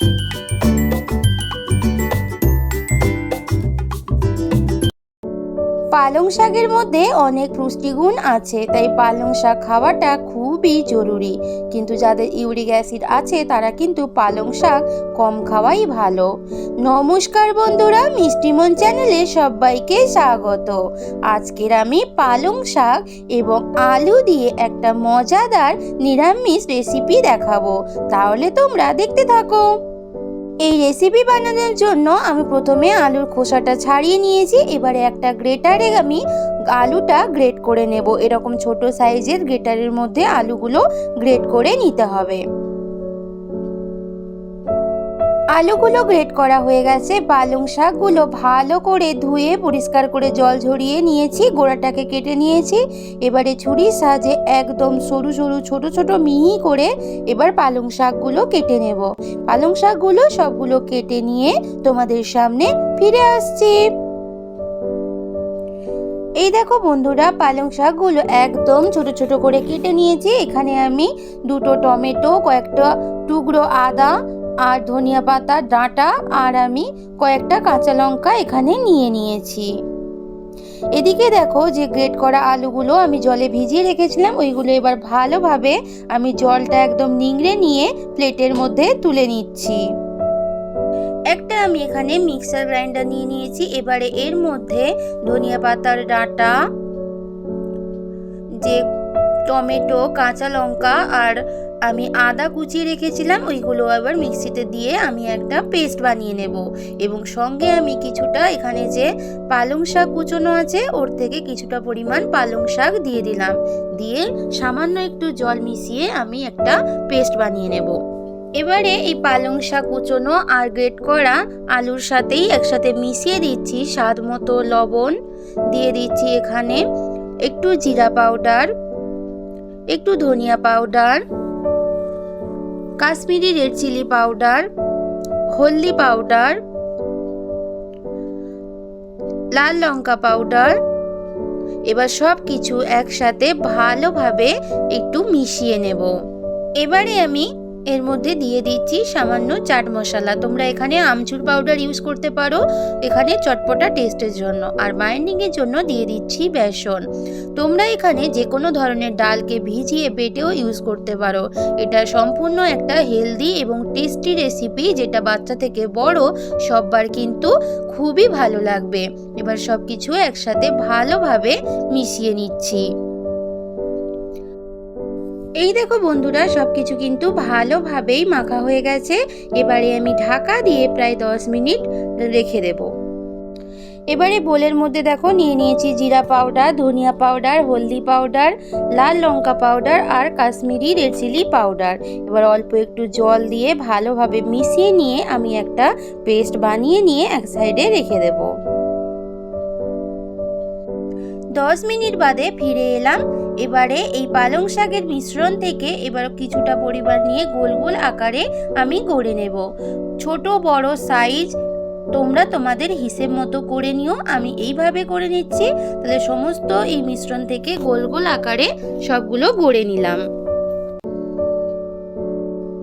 you. পালং শাকের মধ্যে অনেক পুষ্টিগুণ আছে, তাই পালং শাক খাওয়াটা খুবই জরুরি। কিন্তু যাদের ইউরিক অ্যাসিড আছে, তারা কিন্তু পালং শাক কম খাওয়াই ভালো। নমস্কার বন্ধুরা মিষ্টিমন চ্যানেলে সবাইকে স্বাগত। আজকের আমি পালং শাক এবং আলু দিয়ে একটা মজাদার নিরামিষ রেসিপি দেখাবো। তাহলে তোমরা দেখতে থাকো। এই রেসিপি বানানোর জন্য আমি প্রথমে আলুর খোসাটা ছাড়িয়ে নিয়েছি। এবারে একটা গ্রেটারে আমি আলুটা গ্রেট করে নেব। এরকম ছোট সাইজের গ্রেটারের মধ্যে আলুগুলো গ্রেট করে নিতে হবে। আলুগুলো গ্রেট করা হয়ে গেছে। পালং শাকগুলো ভালো করে ধুয়ে, পরিষ্কার করে জল ঝরিয়ে নিয়েছি, গোড়াটাকে কেটে নিয়েছি। এবারে ছুরির সাহায্যে একদম সরু সরু ছোট ছোট মিহি করে এবার পালং শাকগুলো কেটে নেব। পালং শাকগুলো সবগুলো কেটে নিয়ে তোমাদের সামনে ফিরে আসছি। এই দেখো বন্ধুরা, পালং শাকগুলো একদম ছোট ছোট করে কেটে নিয়েছি। এখানে আমি দুটো টমেটো, কয়েকটা টুকরো আদা আর ধনিয়া পাতা, ডাঁটা আর আমি কয়েকটা কাঁচা লঙ্কা এখানে নিয়ে নিয়েছি। এদিকে দেখো যে গ্রেট করা আলুগুলো আমি জলে ভিজিয়ে রেখেছিলাম, ওইগুলো এবার ভালোভাবে আমি জলটা একদম নিংড়ে নিয়ে প্লেটের মধ্যে তুলে নিচ্ছি। একটা আমি এখানে মিক্সার গ্রাইন্ডার নিয়ে নিয়েছি, এবারে এর মধ্যে ধনিয়া পাতার ডাঁটা, যে টমেটো, কাঁচা লঙ্কা আর আমি আদা কুচিয়ে রেখেছিলাম, ওইগুলো আবার মিক্সিতে দিয়ে আমি একটা পেস্ট বানিয়ে নেব। এবং সঙ্গে আমি কিছুটা এখানে যে পালং শাক কুচোনো আছে, ওর থেকে কিছুটা পরিমাণ পালং শাক দিয়ে দিলাম। দিয়ে সামান্য একটু জল মিশিয়ে আমি একটা পেস্ট বানিয়ে নেব। এবারে এই পালং শাক কুচোনো আর গ্রেট করা আলুর সাথেই একসাথে মিশিয়ে দিচ্ছি স্বাদ মতো লবণ। দিয়ে দিচ্ছি এখানে একটু জিরা পাউডার, একটু ধনিয়া powder Kashmiri red chilli powder, হলদি পাউডার, লাল লঙ্কা পাউডার, এবার সব কিছু একসাথে ভালোভাবে একটু মিশিয়ে নেব। এবারে আমি এর মধ্যে দিয়ে দিচ্ছি সামান্য চাট মশলা। তোমরা এখানে আমচুর পাউডার ইউজ করতে পারো এখানে চটপটা টেস্টের জন্য। আর বাইন্ডিংয়ের জন্য দিয়ে দিচ্ছি বেসন। তোমরা এখানে যে কোনো ধরনের ডালকে ভিজিয়ে বেটেও ইউজ করতে পারো। এটা সম্পূর্ণ একটা হেলদি এবং টেস্টি রেসিপি যেটা বাচ্চা থেকে বড় সববার কিন্তু খুবই ভালো লাগবে। এবার সব কিছু একসাথে ভালোভাবে মিশিয়ে নিচ্ছি। এই দেখো বন্ধুরা সব কিছু কিন্তু ভালোভাবেই মাখা হয়ে গেছে। এবারে আমি ঢাকা দিয়ে প্রায় দশ মিনিট রেখে দেব। এবারে বোলের মধ্যে দেখো নিয়ে নিয়েছি জিরা পাউডার, ধনিয়া পাউডার, হলদি পাউডার, লাল লঙ্কা পাউডার আর কাশ্মীরি রেড চিলি পাউডার। এবার অল্প একটু জল দিয়ে ভালোভাবে মিশিয়ে নিয়ে আমি একটা পেস্ট বানিয়ে নিয়ে এক সাইডে রেখে দেবো। দশ মিনিট বাদে ফিরে এলাম। এবারে এই পালং শাকের মিশ্রণ থেকে এবার কিছুটা পরিমাণ নিয়ে গোল গোল আকারে আমি গড়ে নেব। ছোট, বড় সাইজ তোমরা তোমাদের হিসেব মতো করে নিও। আমি এইভাবে করে নিচ্ছি। তাহলে সমস্ত এই মিশ্রণ থেকে গোল গোল আকারে সবগুলো গড়ে নিলাম।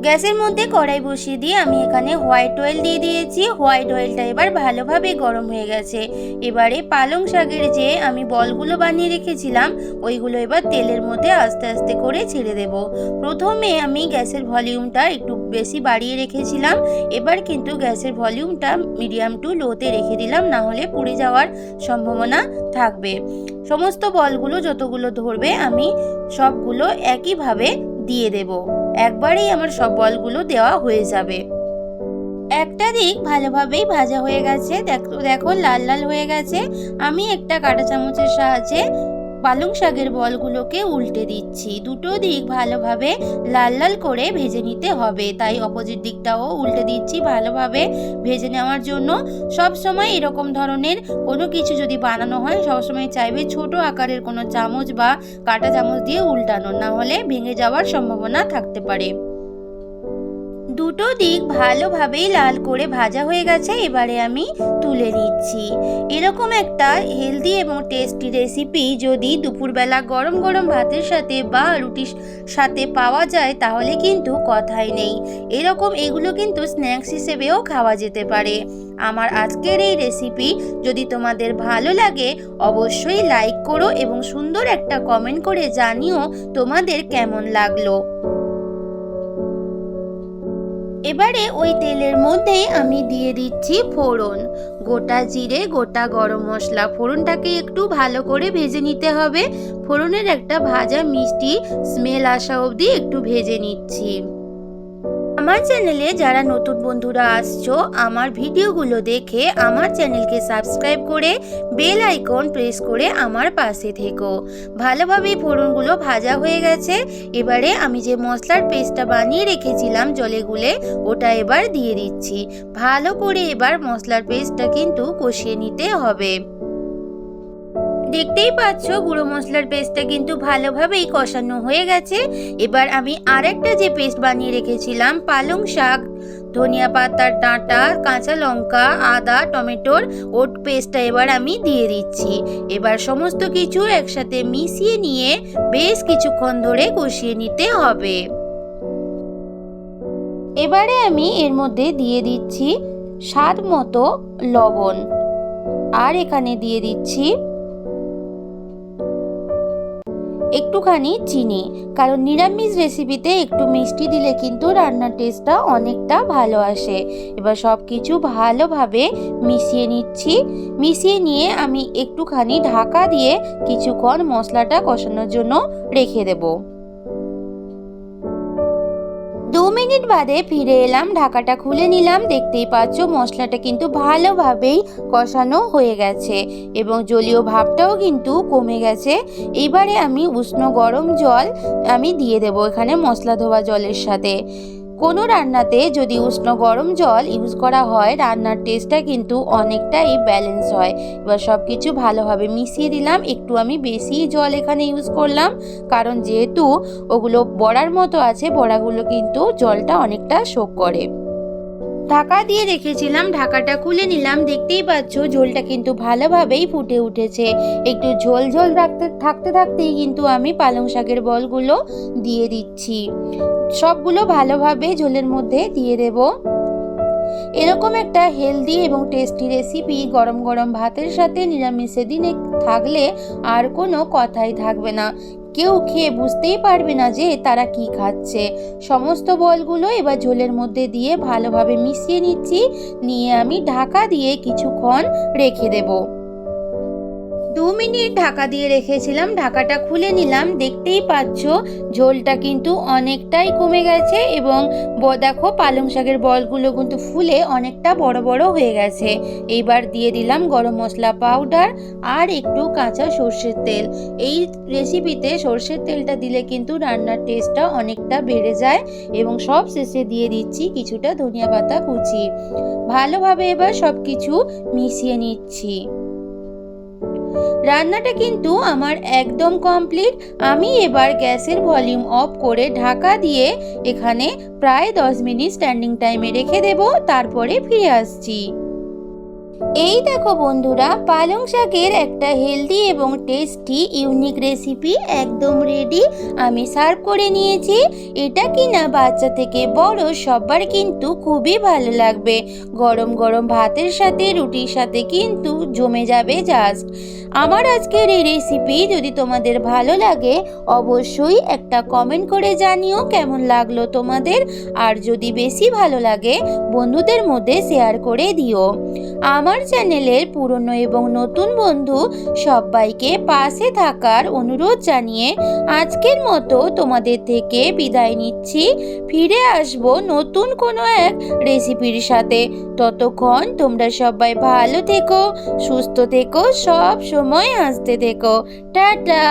গ্যাসের মধ্যে কড়াই বসিয়ে দিয়ে আমি এখানে হোয়াইট অয়েল দিয়ে দিয়েছি। হোয়াইট অয়েলটা এবার ভালোভাবে গরম হয়ে গেছে। এবারে পালং শাকের যে আমি বলগুলো বানিয়ে রেখেছিলাম, ওইগুলো এবার তেলের মধ্যে আস্তে আস্তে করে ছেড়ে দেব। প্রথমে আমি গ্যাসের ভলিউমটা একটু বেশি বাড়িয়ে রেখেছিলাম। এবার কিন্তু গ্যাসের ভলিউমটা মিডিয়াম টু লোতে রেখে দিলাম, না হলে পুড়ে যাওয়ার সম্ভাবনা থাকবে। সমস্ত বলগুলো যতগুলো ধরবে, আমি সবগুলো একইভাবে দিয়ে দেব। একবারেই আমার সব বলগুলো দেওয়া হয়ে যাবে। একটা দিক ভালোভাবেই ভাজা হয়ে গেছে, দেখো দেখো, লাল লাল হয়ে গেছে। আমি একটা কাঁটা চামচের সাহায্যে পালং শাকের বলগুলোকে উল্টে দিচ্ছি। দুটো দিক ভালোভাবে লাল লাল করে ভেজে নিতে হবে। তাই অপোজিট দিকটাও উল্টে দিচ্ছি ভালোভাবে ভেজে নেওয়ার জন্য। সব সময় এরকম ধরনের কোনো কিছু যদি বানানো হয়, সবসময় চাইবে ছোট আকারের কোনো চামচ বা কাটা চামচ দিয়ে উল্টানো। না হলে ভেঙে যাওয়ার সম্ভাবনা থাকতে পারে। দুটো দিক ভালোভাবেই লাল করে ভাজা হয়ে গেছে, এবারে আমি তুলে নিচ্ছি। এরকম একটা হেলদি এবং টেস্টি রেসিপি যদি দুপুরবেলা গরম গরম ভাতের সাথে বা রুটির সাথে পাওয়া যায়, তাহলে কিন্তু কথাই নেই। এরকম এগুলো কিন্তু স্ন্যাক্স হিসেবেও খাওয়া যেতে পারে। আমার আজকের এই রেসিপি যদি তোমাদের ভালো লাগে, অবশ্যই লাইক করো এবং সুন্দর একটা কমেন্ট করে জানিও তোমাদের কেমন লাগল। এবারে ওই তেলের মধ্যে আমি দিয়ে দিচ্ছি ফোড়ন। গোটা জিরে, গোটা গরম মশলা। ফোড়নটাকে একটু ভালো করে ভেজে নিতে হবে। ফোড়নের একটা ভাজা মিষ্টি স্মেল আসা অবধি একটু ভেজে নিচ্ছি। আমার চ্যানেলে যারা নতুন বন্ধুরা আসছো, আমার ভিডিওগুলো দেখে আমার চ্যানেলকে সাবস্ক্রাইব করে বেল আইকন প্রেস করে আমার পাশে থেকো। ভালোভাবে ফোড়নগুলো ভাজা হয়ে গেছে। এবারে আমি যে মশলার পেস্টটা বানিয়ে রেখেছিলাম জলে গুলে, ওটা এবার দিয়ে দিচ্ছি। ভালো করে এবার মশলার পেস্টটা কিন্তু কষিয়ে নিতে হবে। দেখতেই পাচ্ছ, গুঁড়ো মশলার পেস্টটা কিন্তু ভালোভাবেই কষানো হয়ে গেছে। এবার আমি আরেকটা যে পেস্ট বানিয়ে রেখেছিলাম, পালং শাক। ধনিয়া পাতার ডাঁটা, কাঁচা লঙ্কা, আদা, টমেটোর ওট পেস্টটা এবার আমি দিয়ে দিচ্ছি। এবার সমস্ত কিছু একসাথে মিশিয়ে নিয়ে বেশ কিছুক্ষণ ধরে কষিয়ে নিতে হবে। এবারে আমি এর মধ্যে দিয়ে দিচ্ছি স্বাদ মতো লবণ। আর এখানে দিয়ে দিচ্ছি একটুখানি চিনি। কারণ নিরামিষ রেসিপিতে একটু মিষ্টি দিলে কিন্তু রান্নার টেস্টটা অনেকটা ভালো আসে। এবার সব কিছু ভালোভাবে মিশিয়ে নিচ্ছি। মিশিয়ে নিয়ে আমি একটুখানি ঢাকা দিয়ে কিছুক্ষণ মশলাটা কষানোর জন্য রেখে দেবো। মিনিট বাদে ফিরে এলাম, ঢাকাটা খুলে নিলাম। দেখতেই পাচ্ছ মশলাটা কিন্তু ভালোভাবেই কষানো হয়ে গেছে এবং জলীয় ভাবটাও কিন্তু কমে গেছে। এবারে আমি উষ্ণ গরম জল আমি দিয়ে দেবো এখানে মশলা ধোয়া জলের সাথে। কোনো রান্নাতে যদি উষ্ণ গরম জল ইউজ করা হয়, রান্নার টেস্টটা কিন্তু অনেকটাই ব্যালেন্স হয়। এবার সব কিছু ভালোভাবে মিশিয়ে দিলাম। একটু আমি বেশি জল এখানে ইউজ করলাম। কারণ যেহেতু ওগুলো বড়ার মতো আছে, বড়াগুলো কিন্তু জলটা অনেকটা শোক করে। ঢাকা দিয়ে রেখেছিলাম ঢাকাটা খুলে নিলাম, দেখতেই পাচ্ছ ঝোলটা কিন্তু ভালোভাবেই ফুটে উঠেছে। একটু ঝোল ঝোল রাখতে থাকতে থাকতেই কিন্তু আমি পালং শাকের বলগুলো দিয়ে দিচ্ছি। সবগুলো ভালোভাবে ঝোলের মধ্যে দিয়ে দেব। এরকম একটা হেলদি এবং টেস্টি রেসিপি গরম গরম ভাতের সাথে নিরামিষের দিনে থাকলে আর কোনো কথাই থাকবে না। কেউ খেয়ে বুঝতেই পারবে না যে তারা কি খাচ্ছে। সমস্ত বলগুলো এবার ঝোলের মধ্যে দিয়ে ভালোভাবে মিশিয়ে নিচ্ছি। নিয়ে আমি ঢাকা দিয়ে কিছুক্ষণ রেখে দেবো। দু মিনিট ঢাকা দিয়ে রেখেছিলাম, ঢাকাটা খুলে নিলাম, দেখতেই পাচ্ছ ঝোলটা কিন্তু অনেকটাই কমে গেছে এবং দেখো পালং শাকের বলগুলো কিন্তু ফুলে অনেকটা বড় বড় হয়ে গেছে। এইবার দিয়ে দিলাম গরম মশলা পাউডার আর একটু কাঁচা সর্ষের তেল। এই রেসিপিতে সর্ষের তেলটা দিলে কিন্তু রান্নার টেস্টটা অনেকটা বেড়ে যায় এবং সব শেষে দিয়ে দিচ্ছি কিছুটা ধনিয়া পাতা কুচি। ভালোভাবে এবার সব কিছু মিশিয়ে নিচ্ছি। রান্নাটা কিন্তু আমার একদম কমপ্লিট আমি এবার গ্যাসের ভলিউম অফ করে ঢাকা দিয়ে এখানে প্রায় দশ মিনিট স্ট্যান্ডিং টাইমে রেখে দেব, তারপরে ফিরে আসছি। এই দেখো বন্ধুরা, পালং শাকের একটা হেলদি এবং টেস্টি ইউনিক রেসিপি একদম রেডি আমি সার্ভ করে নিয়েছি। এটা কিনা বাচ্চা থেকে বড় সবার কিন্তু খুবই ভালো লাগবে। গরম গরম ভাতের সাথে, রুটির সাথে কিন্তু জমে যাবে জাস্ট আমার আজকের এই রেসিপি যদি তোমাদের ভালো লাগে, অবশ্যই একটা কমেন্ট করে জানিও কেমন লাগল তোমাদের। আর যদি বেশি ভালো লাগে, বন্ধুদের মধ্যে শেয়ার করে দিও। আমার চ্যানেলের পুরনো এবং নতুন বন্ধু সবাইকে পাশে থাকার অনুরোধ জানিয়ে আজকের মতো তোমাদের থেকে বিদায় নিচ্ছি। ফিরে আসব নতুন কোনো এক রেসিপির সাথে। ততক্ষণ তোমরা সবাই ভালো থেকো, সুস্থ থেকো, সব সময় হাসতে থেকো। টাটা!